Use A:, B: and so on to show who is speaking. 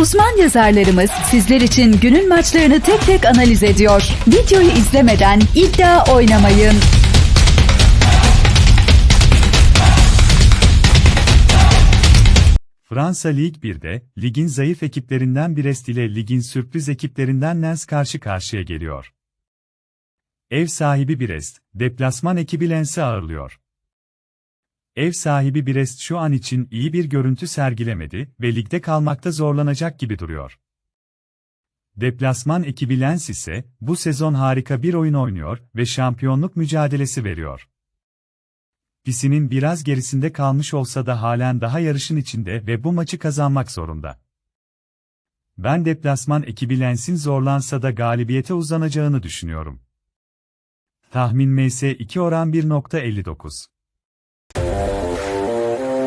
A: Uzman yazarlarımız sizler için günün maçlarını tek tek analiz ediyor. Videoyu izlemeden iddia oynamayın.
B: Fransa Lig 1'de, ligin zayıf ekiplerinden Brest ile ligin sürpriz ekiplerinden Lens karşı karşıya geliyor. Ev sahibi Brest, deplasman ekibi Lens'i ağırlıyor. Ev sahibi Brest şu an için iyi bir görüntü sergilemedi ve ligde kalmakta zorlanacak gibi duruyor. Deplasman ekibi Lens ise, bu sezon harika bir oyun oynuyor ve şampiyonluk mücadelesi veriyor. Pisinin biraz gerisinde kalmış olsa da halen daha yarışın içinde ve bu maçı kazanmak zorunda. Ben deplasman ekibi Lens'in zorlansa da galibiyete uzanacağını düşünüyorum. Tahmin MS2 oran 1.59.